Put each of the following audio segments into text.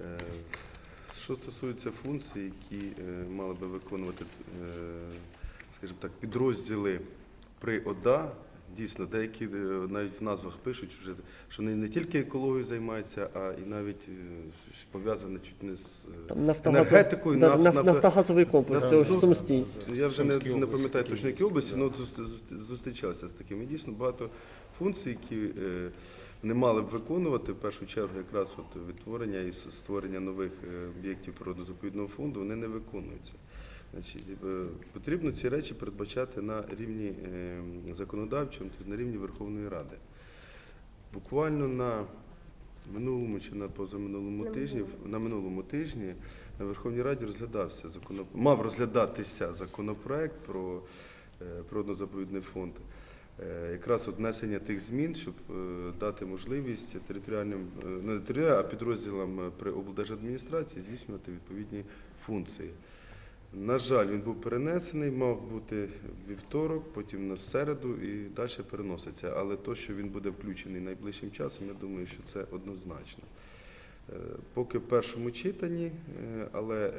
Е, Що стосується функцій, які е, мали би виконувати, е, скажімо так, підрозділи при ОДА, дійсно, деякі навіть в назвах пишуть, вже, що вони не тільки екологією займаються, а і навіть пов'язане чуть не з енергетикою, наф- наф- нафтогазовий комплекс, це Нафтогазовий- ж я вже не, Сумській не області, пам'ятаю точно які області, але зустрі- зустрічався з такими. Дійсно багато функцій, які не мали б виконувати в першу чергу якраз от відтворення і створення нових е, об'єктів природозаповідного фонду, вони не виконуються. Значить, е, потрібно ці речі передбачати на рівні е, законодавчому, тобто на рівні Верховної Ради. Буквально на минулому чи на позаминулому На тижні, минулому. на минулому тижні на Верховній Раді розглядався законоп... мав розглядатися законопроект про природно-заповідний фонд. Е, Якраз от внесення тих змін, щоб е, дати можливість територіальним, е, не територіальним, а підрозділам при облдержадміністрації здійснювати відповідні функції. На жаль, він був перенесений, мав бути в вівторок, потім на середу і далі переноситься. Але то, що він буде включений найближчим часом, я думаю, що це однозначно. Поки в першому читанні, е, але е,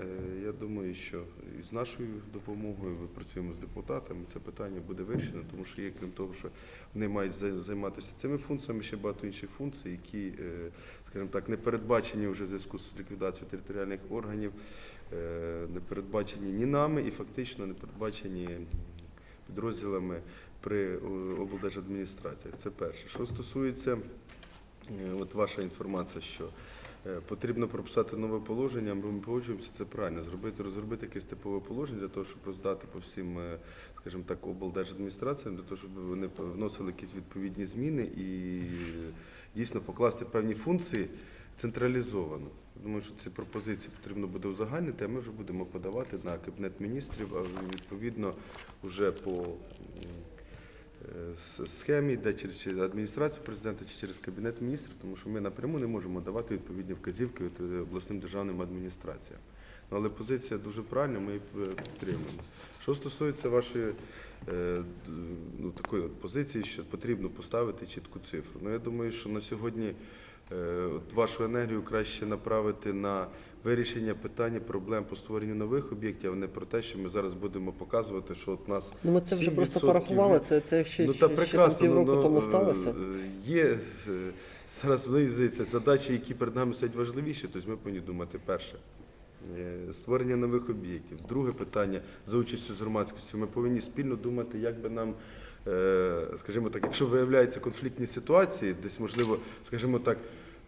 я думаю, що з нашою допомогою ми працюємо з депутатами. Це питання буде вирішено, тому що є, крім того, що вони мають зай- займатися цими функціями, ще багато інших функцій, які, е, скажімо так, не передбачені вже в зв'язку з ліквідацією територіальних органів, не передбачені ні нами і фактично не передбачені підрозділами при облдержадміністраціях. Це перше. Що стосується От ваша інформація, що потрібно прописати нове положення, ми погоджуємося, це правильно, зробити, розробити якесь типове положення для того, щоб роздати по всім, е, скажімо так, облдержадміністраціям, для того, щоб вони вносили якісь відповідні зміни і дійсно покласти певні функції централізовано. Думаю, що ці пропозиції потрібно буде узагальнити, а ми вже будемо подавати на кабінет міністрів, а відповідно вже по е, схемі, йде через адміністрацію президента чи через кабінет міністрів, тому що ми напряму не можемо давати відповідні вказівки е, обласним державним адміністраціям. Ну, але позиція дуже правильна, ми її е, підтримуємо. Що стосується вашої е, ну, такої от позиції, що потрібно поставити чітку цифру. Ну, я думаю, що на сьогодні е, от вашу енергію краще направити на вирішення питання проблем по створенню нових об'єктів, а не про те, що ми зараз будемо показувати, що от нас Ну ми це вже просто порахували, це, це ще, ну, ще, та ще там прекрасно, півроку ну, тому е, сталося. Є е, зараз мені здається, задачі, які перед нами стоять важливіші, тобто ми повинні думати перше. е, Створення нових об'єктів. Друге питання за участю з громадськістю. Ми повинні спільно думати, як би нам, скажімо так, якщо виявляються конфліктні ситуації, десь можливо, скажімо так,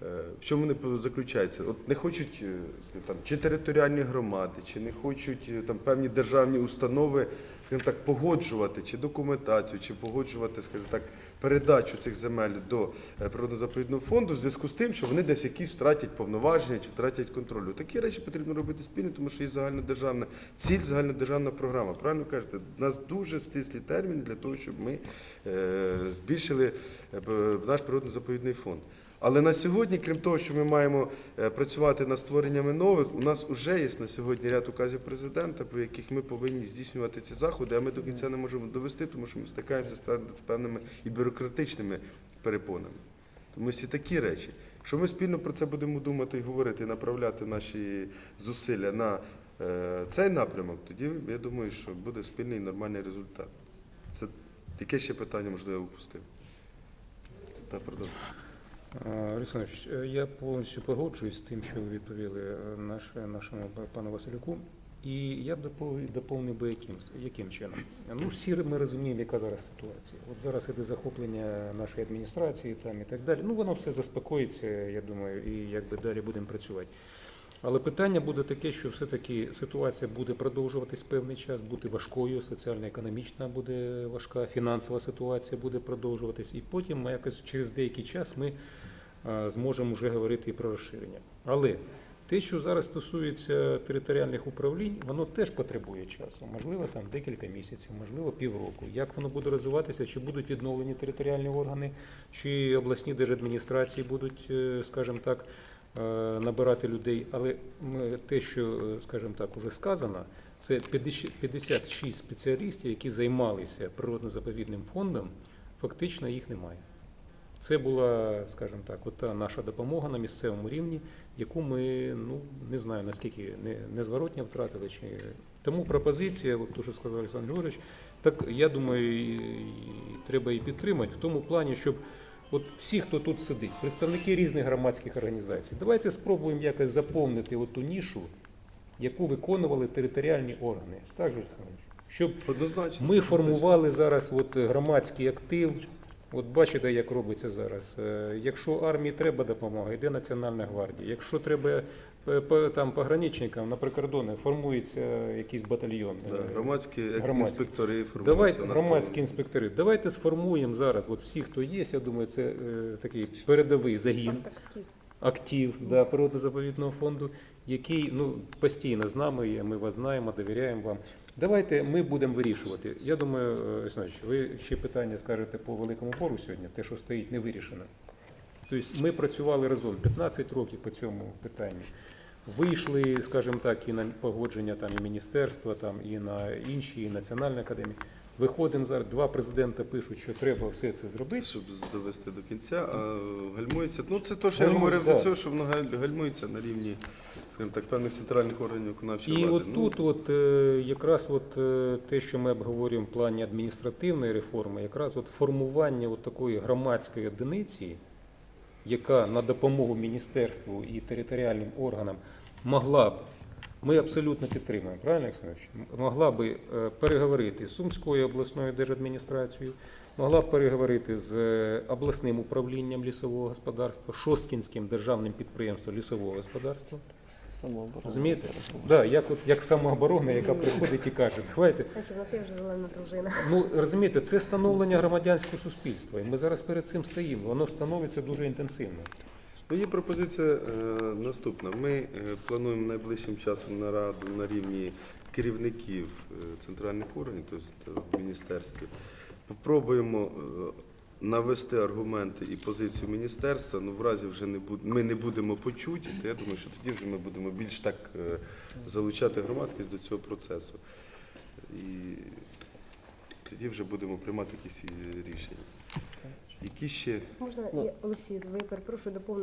в чому вони заключаються? От не хочуть е, там, чи територіальні громади, чи не хочуть е, там певні державні установи, скажімо так, погоджувати чи документацію, чи погоджувати, скажімо так, передачу цих земель до е, природно-заповідного фонду в зв'язку з тим, що вони десь якісь втратять повноваження чи втратять контроль. Такі речі потрібно робити спільно, тому що є загальнодержавна ціль, загальнодержавна програма. Правильно кажете, у нас дуже стислі терміни для того, щоб ми збільшили наш природно-заповідний фонд. Але на сьогодні, крім того, що ми маємо е, працювати над створеннями нових, у нас вже є на сьогодні ряд указів президента, по яких ми повинні здійснювати ці заходи, а ми до кінця не можемо довести, тому що ми стикаємося з певними і бюрократичними перепонами. Тому всі такі речі. Якщо ми спільно про це будемо думати і говорити, і направляти наші зусилля на е, цей напрямок, тоді я думаю, що буде спільний і нормальний результат. Це яке ще питання, можливо, я упустив? Та, продовжуй. Е, Олександр, е, я повністю погоджуюсь з тим, що ви відповіли е, наш, нашому пану Василюку. І я б доповнив би яким, яким чином. Ну, всі ми розуміємо, яка зараз ситуація. От зараз іде захоплення нашої адміністрації там і так далі. Ну, воно все заспокоїться, я думаю, і якби далі будемо працювати. Але питання буде таке, що все-таки ситуація буде продовжуватись певний час, бути важкою, соціально-економічна буде важка, фінансова ситуація буде продовжуватись, і потім якось через деякий час ми зможемо вже говорити і про розширення. Але те, що зараз стосується територіальних управлінь, воно теж потребує часу. Можливо, там декілька місяців, можливо, півроку. Як воно буде розвиватися, чи будуть відновлені територіальні органи, чи обласні держадміністрації будуть, е, скажімо так, набирати людей. Але те, що, е, скажімо так, уже сказано, це 56 спеціалістів, які займалися природно-заповідним фондом, фактично їх немає. Це була, скажімо так, та наша допомога на місцевому рівні, яку ми ну не знаю наскільки не, незворотня втратили. Чи тому пропозиція, от то, що сказав Олександр Григорович, так я думаю, і, і треба і підтримати в тому плані, щоб от всі, хто тут сидить, представники різних громадських організацій, давайте спробуємо якось заповнити оту нішу, яку виконували територіальні органи. Так Олександр щоб Однозначно. ми формували зараз от громадський актив. От бачите, як робиться зараз. Е, Якщо армії треба допомога, йде Національна гвардія. Якщо треба по- там пограничникам на прикордони, формується якийсь батальйон. Да, Е, громадські громадські. інспектори формуються Давайте громадські інспектори. Давайте сформуємо зараз. От всі, хто є, я думаю, це е, такий передовий загін актив да, природно-заповідного фонду, який ну, постійно з нами є, ми вас знаємо, довіряємо вам. Давайте ми будемо вирішувати. Я думаю, е, ви ще питання скажете по великому бору сьогодні, те, що стоїть, не вирішено. Тобто ми працювали разом 15 років по цьому питанню. Вийшли, скажімо так, і на погодження там і міністерства, там і на інші, і національна академія. Виходимо зараз. Два президента пишуть, що треба все це зробити. щоб довести до кінця, а гальмується. Ну це те, що я говорив до цього, що воно гальмується на рівні, так, певних центральних органів виконавчої І влади. от тут, от е, якраз от е, те, що ми обговорюємо в плані адміністративної реформи, якраз от формування от такої громадської одиниці, яка на допомогу міністерству і територіальним органам могла б, ми абсолютно підтримуємо, правильно, Олександр Ігорович? могла би е, переговорити з Сумською обласною держадміністрацією, могла б переговорити з е, обласним управлінням лісового господарства, Шосткінським державним підприємством лісового господарства. Розумієте? Да, як, от, як самооборона, яка приходить і каже, давайте. Значить, вже зелена дружина. Ну розумієте, це становлення громадянського суспільства. І ми зараз перед цим стоїмо. Воно становиться дуже інтенсивно. Є пропозиція е, наступна. Ми е, плануємо найближчим часом нараду на рівні керівників е, центральних органів, тобто в міністерстві. Попробуємо навести аргументи і позицію міністерства. Ну, в разі вже не буд... ми не будемо почуті, то я думаю, що тоді вже ми будемо більш так залучати громадськість до цього процесу. І тоді вже будемо приймати якісь рішення. Які ще Можна, Ну. я, Олексій, ви перепрошую доповнити.